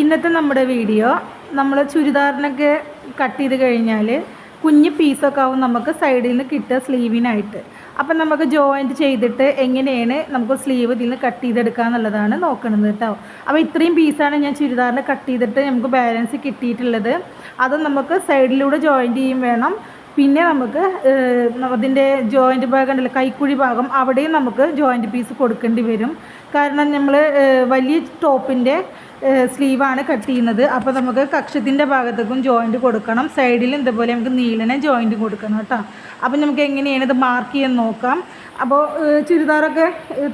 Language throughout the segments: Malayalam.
ഇന്നത്തെ നമ്മുടെ വീഡിയോ നമ്മൾ ചുരിദാറിനൊക്കെ കട്ട് ചെയ്ത് കഴിഞ്ഞാൽ കുഞ്ഞ് പീസൊക്കെ ആവും നമുക്ക് സൈഡിൽ നിന്ന് കിട്ടുക സ്ലീവിനായിട്ട് അപ്പം നമുക്ക് ജോയിന്റ് ചെയ്തിട്ട് എങ്ങനെയാണ് നമുക്ക് സ്ലീവ് ഇതിൽ നിന്ന് കട്ട് ചെയ്തെടുക്കുക എന്നുള്ളതാണ് നോക്കുന്നത് കേട്ടോ. അപ്പോൾ ഇത്രയും പീസാണ് ഞാൻ ചുരിദാറിന് കട്ട് ചെയ്തിട്ട് നമുക്ക് ബാലൻസ് കിട്ടിയിട്ടുള്ളത്. അത് നമുക്ക് സൈഡിലൂടെ ജോയിന്റ് ചെയ്യും വേണം. പിന്നെ നമുക്ക് അതിന്റെ ജോയിന്റ് ഭാഗം ഉണ്ടല്ലോ കൈക്കുഴി ഭാഗം അവിടെയും നമുക്ക് ജോയിന്റ് പീസ് കൊടുക്കേണ്ടി വരും. കാരണം നമ്മൾ വലിയ ടോപ്പിന്റെ സ്ലീവാണ് കട്ട് ചെയ്യുന്നത്. അപ്പോൾ നമുക്ക് കക്ഷത്തിന്റെ ഭാഗത്തേക്കും ജോയിന്റ് കൊടുക്കണം. സൈഡിൽ ഇതുപോലെ നമുക്ക് നീളനെ ജോയിന്റ് കൊടുക്കണം കേട്ടോ. അപ്പോൾ നമുക്ക് എങ്ങനെയാണ് ഇത് മാർക്ക് ചെയ്യാൻ നോക്കാം. അപ്പോൾ ചുരിദാറൊക്കെ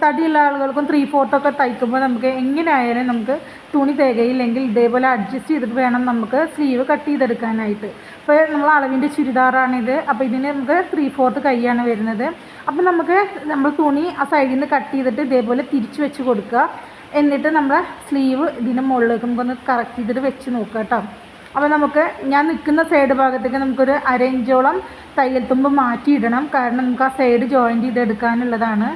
തടിയുള്ള ആളുകൾക്കും ത്രീ ഫോർത്തൊക്കെ തയ്ക്കുമ്പോൾ നമുക്ക് എങ്ങനെയായാലും നമുക്ക് തുണി തികയില്ലെങ്കിൽ ഇതേപോലെ അഡ്ജസ്റ്റ് ചെയ്തിട്ട് വേണം നമുക്ക് സ്ലീവ് കട്ട് ചെയ്തെടുക്കാനായിട്ട്. ഇപ്പോൾ നമ്മൾ അളവിന്റെ ചുരിദാറാണിത്. അപ്പോൾ ഇതിന് നമുക്ക് ത്രീ ഫോർത്ത് കൈയാണ് വരുന്നത്. അപ്പോൾ നമുക്ക് നമ്മൾ തുണി ആ സൈഡിൽ നിന്ന് കട്ട് ചെയ്തിട്ട് ഇതേപോലെ തിരിച്ച് വെച്ച് കൊടുക്കുക. എന്നിട്ട് നമ്മുടെ സ്ലീവ് ഇതിന് മുകളിലേക്ക് നമുക്കൊന്ന് കറക്റ്റ് ചെയ്തിട്ട് വെച്ച് നോക്കുക കേട്ടോ അപ്പോൾ നമുക്ക് ഞാൻ നിൽക്കുന്ന സൈഡ് ഭാഗത്തേക്ക് നമുക്കൊരു അര ഇഞ്ചോളം തയ്യൽ തുമ്പ് മാറ്റിയിടണം കാരണം നമുക്ക് ആ സൈഡ് ജോയിന്റ് ചെയ്തെടുക്കാനുള്ളതാണ്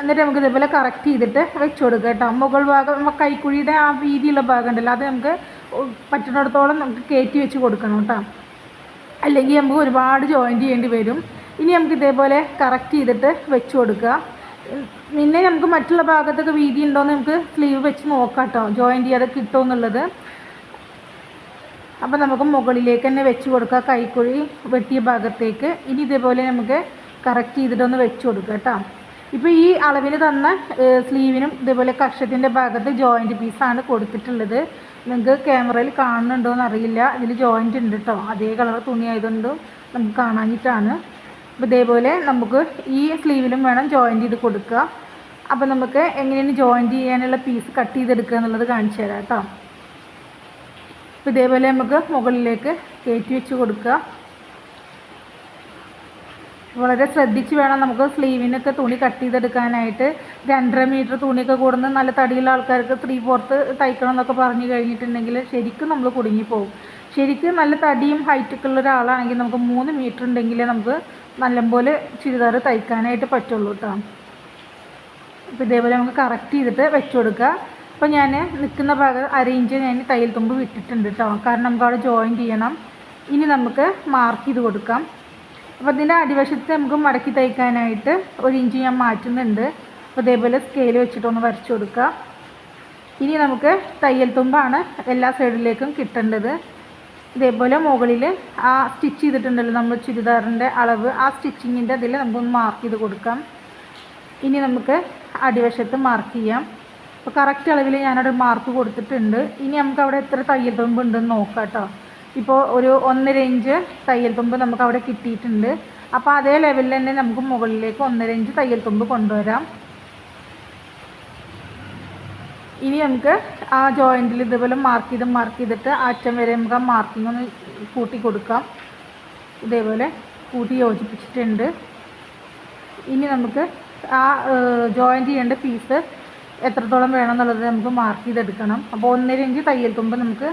എന്നിട്ട് നമുക്ക് ഇതേപോലെ കറക്റ്റ് ചെയ്തിട്ട് വെച്ച് കൊടുക്കുക കേട്ടോ മുകൾ ഭാഗം കൈക്കുഴിയുടെ ആ വീതിയുള്ള ഭാഗം ഉണ്ടല്ലോ അത് നമുക്ക് പറ്റുന്നിടത്തോളം നമുക്ക് കയറ്റി വെച്ച് കൊടുക്കണം കേട്ടോ. അല്ലെങ്കിൽ നമുക്ക് ഒരുപാട് ജോയിന്റ് ചെയ്യേണ്ടി വരും. ഇനി നമുക്ക് ഇതേപോലെ കറക്റ്റ് ചെയ്തിട്ട് വെച്ച് കൊടുക്കുക. പിന്നെ നമുക്ക് മറ്റുള്ള ഭാഗത്തൊക്കെ വീതി ഉണ്ടോയെന്ന് നമുക്ക് സ്ലീവ് വെച്ച് നോക്കാം കേട്ടോ. ജോയിന്റ് ചെയ്യാതെ കിട്ടുമോ എന്നുള്ളത്. അപ്പോൾ നമുക്ക് മുകളിലേക്ക് തന്നെ വെച്ച് കൊടുക്കുക. കൈക്കുഴി വെട്ടിയ ഭാഗത്തേക്ക്. ഇനി ഇതേപോലെ നമുക്ക് കറക്റ്റ് ചെയ്തിട്ടൊന്ന് വെച്ച് കൊടുക്കുക കേട്ടോ. ഇപ്പോൾ ഈ അളവിന് തന്ന സ്ലീവിനും ഇതേപോലെ കക്ഷത്തിന്റെ ഭാഗത്ത് ജോയിന്റ് പീസാണ് കൊടുത്തിട്ടുള്ളത്. നിങ്ങൾക്ക് ക്യാമറയിൽ കാണുന്നുണ്ടോ എന്ന് അറിയില്ല ഇതിൽ ജോയിന്റ് ഉണ്ട് കേട്ടോ അതേ കളർ തുണി ആയതുകൊണ്ട് നമുക്ക് കാണാഞ്ഞിട്ടാണ്. അപ്പോൾ ഇതേപോലെ നമുക്ക് ഈ സ്ലീവിലും വേണം ജോയിന്റ് ചെയ്ത് കൊടുക്കുക. അപ്പോൾ നമുക്ക് എങ്ങനെയാണ് ജോയിന്റ് ചെയ്യാനുള്ള പീസ് കട്ട് ചെയ്തെടുക്കുക എന്നുള്ളത് കാണിച്ചു തരാം കേട്ടോ അപ്പോൾ ഇതേപോലെ നമുക്ക് മുകളിലേക്ക് കയറ്റി വെച്ച് കൊടുക്കുക. വളരെ ശ്രദ്ധിച്ച് വേണം നമുക്ക് സ്ലീവിനൊക്കെ തുണി കട്ട് ചെയ്തെടുക്കാനായിട്ട്. രണ്ടര മീറ്റർ തുണിയൊക്കെ കൂടുന്ന നല്ല തടിയുള്ള ആൾക്കാർക്ക് ത്രീ ഫോർത്ത് തയ്ക്കണം എന്നൊക്കെ പറഞ്ഞു കഴിഞ്ഞിട്ടുണ്ടെങ്കിൽ ശരിക്കും നമ്മൾ കുടുങ്ങിപ്പോവും ശരിക്കും നല്ല തടിയും ഹൈറ്റൊക്കെ ഉള്ള ഒരാളാണെങ്കിൽ നമുക്ക് മൂന്ന് മീറ്റർ ഉണ്ടെങ്കിലേ നമുക്ക് നല്ലപോലെ ചുരിദാർ തയ്ക്കാനായിട്ട് പറ്റുള്ളൂ കേട്ടോ അപ്പോൾ ഇതേപോലെ നമുക്ക് കറക്റ്റ് ചെയ്തിട്ട് വെച്ച് കൊടുക്കുക അപ്പോൾ ഞാൻ നിൽക്കുന്ന ഭാഗം അര ഇഞ്ച് ഞാൻ തയ്യൽ തുമ്പ് വിട്ടിട്ടുണ്ട് കേട്ടോ കാരണം നമുക്ക് അവിടെ ജോയിൻ ചെയ്യണം. ഇനി നമുക്ക് മാർക്ക് ചെയ്ത് കൊടുക്കാം. അപ്പോൾ ഇതിന്റെ അടിവശത്ത് നമുക്ക് മടക്കി തയ്ക്കാനായിട്ട് ഒരു ഇഞ്ച് ഞാൻ മാറ്റുന്നുണ്ട്. അപ്പോൾ ഇതേപോലെ സ്കെയിൽ വെച്ചിട്ടൊന്ന് വരച്ചു കൊടുക്കുക. ഇനി നമുക്ക് തയ്യൽ തുമ്പാണ് എല്ലാ സൈഡിലേക്കും കിട്ടേണ്ടത്. ഇതേപോലെ മുകളിൽ ആ സ്റ്റിച്ച് ചെയ്തിട്ടുണ്ടല്ലോ നമ്മൾ ചുരിദാറിന്റെ അളവ് ആ സ്റ്റിച്ചിങ്ങിന്റെ അതിൽ നമുക്കൊന്ന് മാർക്ക് ചെയ്ത് കൊടുക്കാം. ഇനി നമുക്ക് അടിവശത്ത് മാർക്ക് ചെയ്യാം. അപ്പോൾ കറക്റ്റ് അളവിൽ ഞാനവിടെ മാർക്ക് കൊടുത്തിട്ടുണ്ട്. ഇനി നമുക്ക് അവിടെ എത്ര തയ്യൽ തുമ്പ് ഉണ്ടെന്ന് നോക്കാം കേട്ടോ ഇപ്പോൾ ഒരു ഒന്നര ഇഞ്ച് തയ്യൽ തുമ്പ് നമുക്ക് അവിടെ കിട്ടിയിട്ടുണ്ട്. അപ്പോൾ അതേ ലെവലിൽ തന്നെ നമുക്ക് മുകളിലേക്ക് ഒന്നര ഇഞ്ച് തയ്യൽ തുമ്പ് കൊണ്ടുവരാം. ഇനി നമുക്ക് ആ ജോയിന്റിൽ ഇതുപോലെ മാർക്ക് ചെയ്ത് മാർക്ക് ചെയ്തിട്ട് അറ്റം വരെ നമുക്ക് ആ മാർക്കിംഗ് ഒന്ന് കൂട്ടി കൊടുക്കാം. ഇതേപോലെ കൂട്ടി യോജിപ്പിച്ചിട്ടുണ്ട്. ഇനി നമുക്ക് ആ ജോയിന്റ് ചെയ്യേണ്ട പീസ് എത്രത്തോളം വേണം എന്നുള്ളത് നമുക്ക് മാർക്ക് ചെയ്തെടുക്കണം. അപ്പോൾ ഒന്നര ഇഞ്ച് തയ്യൽ തുമ്പ് നമുക്ക്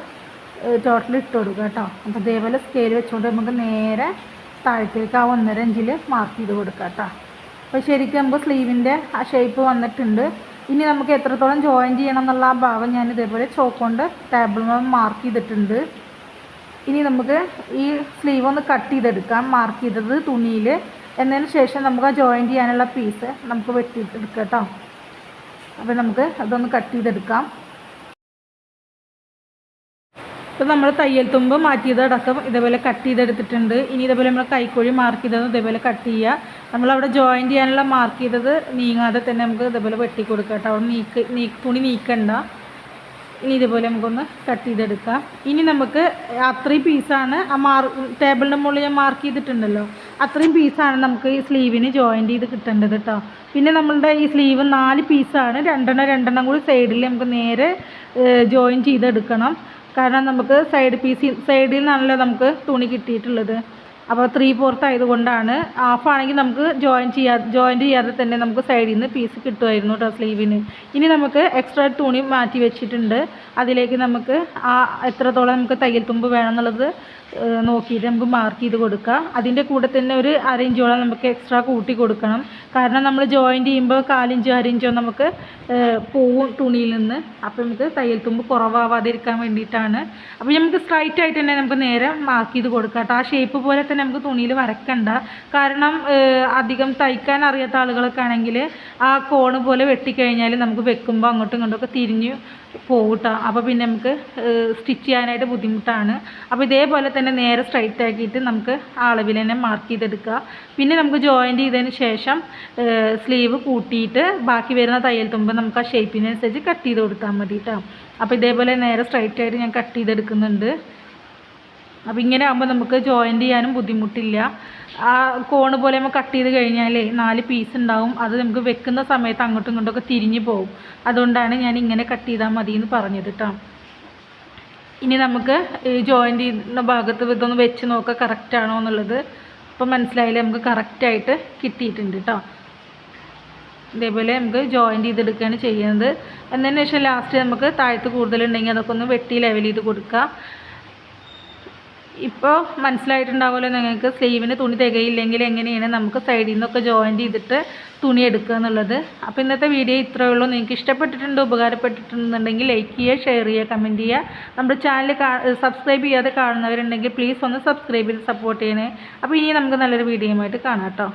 ടോട്ടൽ ഇട്ട് കൊടുക്കുക കേട്ടോ. അപ്പോൾ ഇതേപോലെ സ്കെയിൽ വെച്ചുകൊണ്ട് നമുക്ക് നേരെ താഴത്തേക്ക് ആ ഒന്നര ഇഞ്ചിൽ മാർക്ക് ചെയ്ത് കൊടുക്കുക കേട്ടോ. അപ്പോൾ ശരിക്കും നമുക്ക് സ്ലീവിന്റെ ആ ഷേപ്പ് വന്നിട്ടുണ്ട്. ഇനി നമുക്ക് എത്രത്തോളം ജോയിൻ ചെയ്യണം എന്നുള്ള ആ ഭാഗം ഞാൻ ഇതേപോലെ ചോക്ക് കൊണ്ട് ടേബിൾ മാർക്ക് ചെയ്തിട്ടുണ്ട്. ഇനി നമുക്ക് ഈ സ്ലീവ് ഒന്ന് കട്ട് ചെയ്തെടുക്കാം. മാർക്ക് ചെയ്തത് തുണിയിൽ എന്നതിന് ശേഷം നമുക്ക് ആ ജോയിൻ ചെയ്യാനുള്ള പീസ് നമുക്ക് വെട്ടിയെടുക്കാം കേട്ടോ. അപ്പോൾ നമുക്ക് അതൊന്ന് കട്ട് ചെയ്തെടുക്കാം. ഇപ്പോൾ നമ്മൾ തയ്യൽ തുമ്പ് മാറ്റിയത് അടക്കം ഇതേപോലെ കട്ട് ചെയ്തെടുത്തിട്ടുണ്ട്. ഇനി ഇതേപോലെ നമ്മൾ കൈക്കോഴി മാർക്ക് ചെയ്തത് ഇതേപോലെ കട്ട് ചെയ്യുക. നമ്മളവിടെ ജോയിൻ ചെയ്യാനുള്ള മാർക്ക് ചെയ്തത് നീങ്ങാതെ തന്നെ നമുക്ക് ഇതേപോലെ വെട്ടി കേട്ടോ. അവിടെ നീക്ക് നീ തുണി നീക്കണ്ട. ഇനി ഇതുപോലെ നമുക്കൊന്ന് കട്ട് ചെയ്തെടുക്കാം. ഇനി നമുക്ക് അത്രയും പീസാണ് ആ മാർ ടേബിളിന്റെ മുകളിൽ ഞാൻ മാർക്ക് ചെയ്തിട്ടുണ്ടല്ലോ. അത്രയും പീസാണ് നമുക്ക് ഈ സ്ലീവിന് ജോയിൻ ചെയ്ത് കിട്ടേണ്ടത് കേട്ടോ. പിന്നെ നമ്മളുടെ ഈ സ്ലീവ് നാല് പീസാണ് രണ്ടെണ്ണം രണ്ടെണ്ണം കൂടി സൈഡിൽ നമുക്ക് നേരെ ജോയിൻ ചെയ്തെടുക്കണം. കാരണം നമുക്ക് സൈഡ് പീസ് സൈഡിൽ നിന്നാണല്ലോ നമുക്ക് തുണി കിട്ടിയിട്ടുള്ളത്. അപ്പോൾ ത്രീ ഫോർത്ത് ആയതുകൊണ്ടാണ്. ഹാഫ് ആണെങ്കിൽ നമുക്ക് ജോയിൻ ചെയ്യാ ജോയിന്റ് ചെയ്യാതെ തന്നെ നമുക്ക് സൈഡിൽ നിന്ന് പീസ് കിട്ടുമായിരുന്നു കേട്ടോ സ്ലീവിന് ഇനി നമുക്ക് എക്സ്ട്രാ തുണി മാറ്റി വെച്ചിട്ടുണ്ട്. അതിലേക്ക് നമുക്ക് ആ എത്രത്തോളം നമുക്ക് തയ്യൽ തുമ്പ് വേണം എന്നുള്ളത് നോക്കിയിട്ട് നമുക്ക് മാർക്ക് ചെയ്ത് കൊടുക്കാം. അതിന്റെ കൂടെ തന്നെ ഒരു അരയിഞ്ചോളം നമുക്ക് എക്സ്ട്രാ കൂട്ടി കൊടുക്കണം. കാരണം നമ്മൾ ജോയിന്റ് ചെയ്യുമ്പോൾ കാലിഞ്ചോ അരയിഞ്ചോ നമുക്ക് പോവും തുണിയിൽ നിന്ന്. അപ്പോൾ നമുക്ക് തയ്യൽ തുമ്പ് കുറവാവാതിരിക്കാൻ വേണ്ടിയിട്ടാണ്. അപ്പോൾ നമുക്ക് സ്ട്രൈറ്റ് ആയിട്ട് തന്നെ നമുക്ക് നേരെ മാർക്ക് ചെയ്ത് കൊടുക്കാം ആ ഷേപ്പ് പോലെ തന്നെ നമുക്ക് തുണിയിൽ വരക്കണ്ട. കാരണം അധികം തയ്ക്കാൻ അറിയാത്ത ആളുകളൊക്കെ ആണെങ്കിൽ ആ കോണ് പോലെ വെട്ടിക്കഴിഞ്ഞാൽ നമുക്ക് വെക്കുമ്പോൾ അങ്ങോട്ടും ഇങ്ങോട്ടും ഒക്കെ തിരിഞ്ഞ് പോകട്ടോ കേട്ടോ. അപ്പോൾ പിന്നെ നമുക്ക് സ്റ്റിച്ച് ചെയ്യാനായിട്ട് ബുദ്ധിമുട്ടാണ്. അപ്പോൾ ഇതേപോലെ തന്നെ നേരെ സ്ട്രൈറ്റ് ആക്കിയിട്ട് നമുക്ക് ആ അളവിൽ തന്നെ മാർക്ക് ചെയ്തെടുക്കുക. പിന്നെ നമുക്ക് ജോയിന്റ് ചെയ്തതിന് ശേഷം സ്ലീവ് കൂട്ടിയിട്ട് ബാക്കി വരുന്ന തയ്യൽ തുമ്പ് നമുക്ക് ആ ഷേപ്പിനനുസരിച്ച് കട്ട് ചെയ്ത് കൊടുത്താൽ മതി കേട്ടോ അപ്പോൾ ഇതേപോലെ നേരെ സ്ട്രൈറ്റ് ആയിട്ട് ഞാൻ കട്ട് ചെയ്തെടുക്കുന്നുണ്ട്. അപ്പോൾ ഇങ്ങനെ ആകുമ്പോൾ നമുക്ക് ജോയിന്റ് ചെയ്യാനും ബുദ്ധിമുട്ടില്ല. ആ കോണ് പോലെ നമ്മൾ കട്ട് ചെയ്ത് കഴിഞ്ഞാൽ നാല് പീസ് ഉണ്ടാവും. അത് നമുക്ക് വെക്കുന്ന സമയത്ത് അങ്ങോട്ടും ഇങ്ങോട്ടും ഒക്കെ തിരിഞ്ഞു പോകും അതുകൊണ്ടാണ് ഞാൻ ഇങ്ങനെ കട്ട് ചെയ്താൽ മതി എന്ന് പറഞ്ഞത് കേട്ടോ ഇനി നമുക്ക് ഈ ജോയിന്റ് ചെയ്യുന്ന ഭാഗത്ത് ഇതൊന്ന് വെച്ച് നോക്കുക കറക്റ്റ് ആണോ എന്നുള്ളത്. ഇപ്പം മനസ്സിലായില്ലേ? നമുക്ക് കറക്റ്റായിട്ട് കിട്ടിയിട്ടുണ്ട് കേട്ടോ ഇതേപോലെ നമുക്ക് ജോയിന്റ് ചെയ്തെടുക്കുകയാണ് ചെയ്യുന്നത്. എന്നതിന് ശേഷം ലാസ്റ്റ് നമുക്ക് താഴത്ത് കൂടുതലുണ്ടെങ്കിൽ അതൊക്കെ ഒന്ന് വെട്ടി ലെവൽ ചെയ്ത് കൊടുക്കുക ഇപ്പോൾ മനസ്സിലായിട്ടുണ്ടാവുമല്ലോ നിങ്ങൾക്ക് സ്ലീവിന് തുണി തികയില്ലെങ്കിൽ എങ്ങനെയാണ് നമുക്ക് സൈഡിൽ നിന്നൊക്കെ ജോയിൻ ചെയ്തിട്ട് തുണി എടുക്കുക എന്നുള്ളത്. അപ്പോൾ ഇന്നത്തെ വീഡിയോ ഇത്രയേ ഉള്ളൂ. നിങ്ങൾക്ക് ഇഷ്ടപ്പെട്ടിട്ടുണ്ട് ഉപകാരപ്പെട്ടിട്ടുണ്ടെന്നുണ്ടെങ്കിൽ ലൈക്ക് ചെയ്യുക ഷെയർ ചെയ്യുക കമന്റ് ചെയ്യുക. നമ്മുടെ ചാനൽ സബ്സ്ക്രൈബ് ചെയ്യാതെ കാണുന്നവരുണ്ടെങ്കിൽ പ്ലീസ് ഒന്ന് സബ്സ്ക്രൈബ് ചെയ്ത് സപ്പോർട്ട് ചെയ്യണേ. അപ്പോൾ ഇനി നമുക്ക് നല്ലൊരു വീഡിയോയുമായിട്ട് കാണാം കേട്ടോ.